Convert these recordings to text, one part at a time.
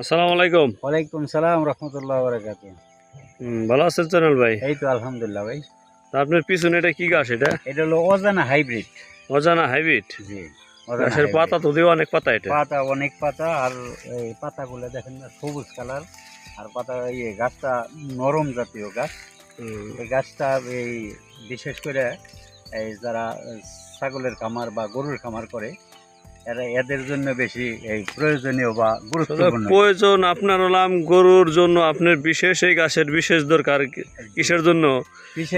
আসসালামু আলাইকুম। ওয়ালাইকুম সালাম রহমতুল্লাহ বরকাত ভালো আছেন সোনাল ভাই? এই তো আলহামদুলিল্লাহ ভাই। তা আপনার পিছনে এটা কি গাছ এটা? এটা হলো অজানা হাইব্রিড। অজানা হাইব্রিড? জি গাছের পাতা তো দিও অনেক পাতা এটা। পাতা অনেক পাতা আর এই পাতাগুলো দেখেন না সবুজ কালার। আর পাতা ইয়ে গাছটা নরম জাতীয় গাছ। এই গাছটা এই বিশেষ করে এই যারা ছাগলের খামার বা গরুর খামার করে এরা এদের জন্য বেশি এই প্রয়োজনীয় বা গুরুত্বপূর্ণ। প্রয়োজন আপনার হলাম গরুর জন্য আপনার বিশেষ এই গাছের বিশেষ দরকার কিসের জন্য?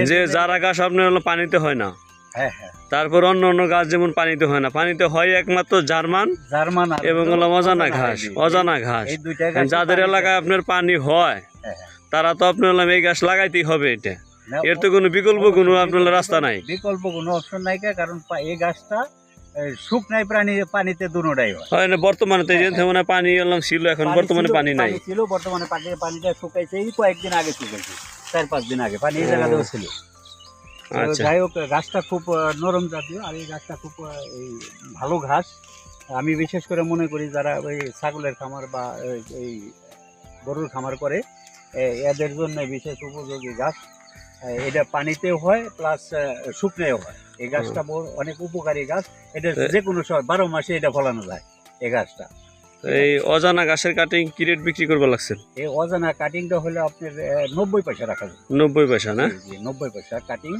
যে যারা গাছ আপনার হলো পানিতে হয় না। হ্যাঁ হ্যাঁ। তারপর অন্য অন্য গাছ যেমন পানিতে হয় না। পানিতে হয় একমাত্র জার্মান জার্মান এবং হলো অজানা ঘাস অজানা ঘাস। যাদের এলাকায় আপনার পানি হয় হ্যাঁ। তারা তো আপনার হলাম এই গাছ লাগাইতেই হবে এটা। এর তো কোনো বিকল্প কোনো আপনার রাস্তা নাই। বিকল্প কোনো অপশন নাই কারণ এই গাছটা শুকনাই প্রাণী পানিতে দুনোটাই হয়। না বর্তমানে তো এই যে পানি এলাম ছিল এখন বর্তমানে পানি নাই। ছিল বর্তমানে পানি পানিটা শুকাইছে এই কয়েকদিন আগে শুকাইছে চার পাঁচ দিন আগে। পানি এই জায়গাতেও ছিল। আচ্ছা। যাই হোক গাছটা খুব নরম জাতীয় আর এই গাছটা খুব এই ভালো ঘাস। আমি বিশেষ করে মনে করি যারা ওই ছাগলের খামার বা এই- এই গরুর খামার করে এদের জন্য বিশেষ উপযোগী গাছ এটা পানিতেও হয় প্লাস শুকনেও হয়। এই গাছটা বড়- অনেক উপকারী গাছ। এটা যে কোনো সময় বারো মাসে এটা ফলানো যায় এই গাছটা। এই অজানা গাছের কাটিং কি রেট বিক্রি করবে লাগছেন এই অজানা কাটিংটা হলে আপনার নব্বই পয়সা রাখা যায়। নব্বই পয়সা না? নব্বই পয়সা কাটিং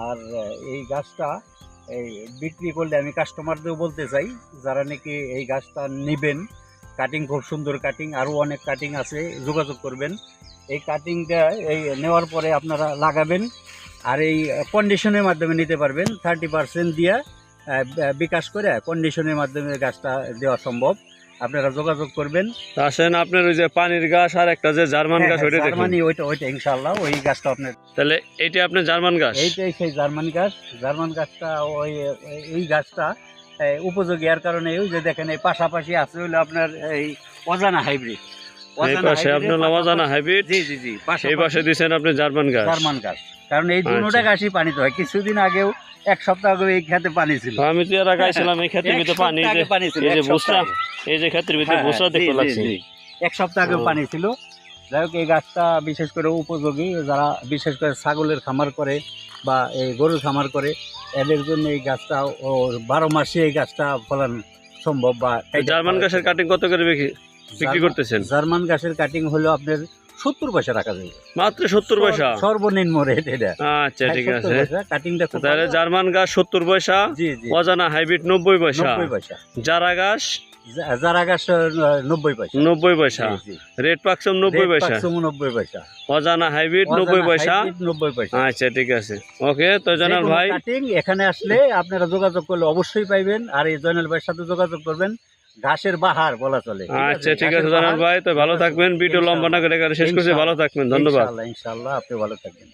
আর এই গাছটা এই বিক্রি করলে আমি কাস্টমারদেরও বলতে চাই যারা নাকি এই গাছটা নেবেন কাটিং খুব সুন্দর কাটিং আরও অনেক কাটিং আছে যোগাযোগ করবেন। এই কাটিংটা এই নেওয়ার পরে আপনারা লাগাবেন। আর এই কন্ডিশনের মাধ্যমে নিতে পারবেন। থার্টি পার্সেন্ট দিয়ে বিকাশ করে কন্ডিশনের মাধ্যমে গাছটা দেওয়া সম্ভব। আপনারা যোগাযোগ করবেন। আসেন আপনার ওই যে পানির গাছ আর একটা যে জার্মান গাছ ওইটা দেখুন। জার্মানি ওইটা ওইটা ইনশাল্লাহ ওই গাছটা আপনার তাহলে এইটা আপনার জার্মান গাছ? এইটাই সেই জার্মান গাছ। জার্মান গাছটা ওই এই গাছটা উপযোগী। আর কারণে ওই যে দেখেন এই পাশাপাশি আছে হলো আপনার এই অজানা হাইব্রিড এই পাশে আপনার হাইব্রিড জি জি জি এই পাশে আপনি জার্মান গাছ। জার্মান গাছ। কারণ এই আচ্ছা। গাছই পানিতে হয়। কিছুদিন আগেও এক সপ্তাহ আগে এই খেতে পানি ছিল। আমি তো এর আগে এই ক্ষেত্রে ভিতরে পানি এই যে বুসরা এই যে ভিতরে হ্যাঁ, বুসরা দেখতে লাগছে এক সপ্তাহ আগে পানি ছিল। যাই হোক এই গাছটা বিশেষ করে উপযোগী। যারা বিশেষ করে ছাগলের খামার করে বা এই গরুর খামার করে এদের জন্য এই গাছটা ও বারো মাসে এই গাছটা ফলান সম্ভব বা জার্মান গাছের কাটিং কত করে বিক্রি? বিক্রি করতেছেন? জার্মান গাছের কাটিং হলো আপনার সত্তর পয়সা রাখা যাবে মাত্র সত্তর পয়সা? সর্বনিম্ন রেট এটা। আচ্ছা ঠিক আছে। কাটিংটা তাহলে জার্মান গাছ সত্তর পয়সা অজানা হাইব্রিড নব্বই পয়সা। পয়সা। জারা গাছ জারা গাছ নব্বই পয়সা। নব্বই পয়সা। জি, জি। রেড পাকসম নব্বই পয়সা। নব্বই পয়সা। অজানা হাইব্রিড নব্বই পয়সা। নব্বই পয়সা। আচ্ছা ঠিক আছে। ওকে তো ভাই। কাটিং এখানে আসলে আপনারা যোগাযোগ করলে অবশ্যই পাইবেন আর এই জয়নাল ভাইয়ের সাথে যোগাযোগ করবেন। ঘাসের বাহার বলা চলে। আচ্ছা ঠিক আছে জানাল ভাই। তো ভালো থাকবেন ভিডিও লম্বা না করে শেষ করছি ভালো থাকবেন ধন্যবাদ। ইনশাল্লাহ আপনি ভালো থাকবেন।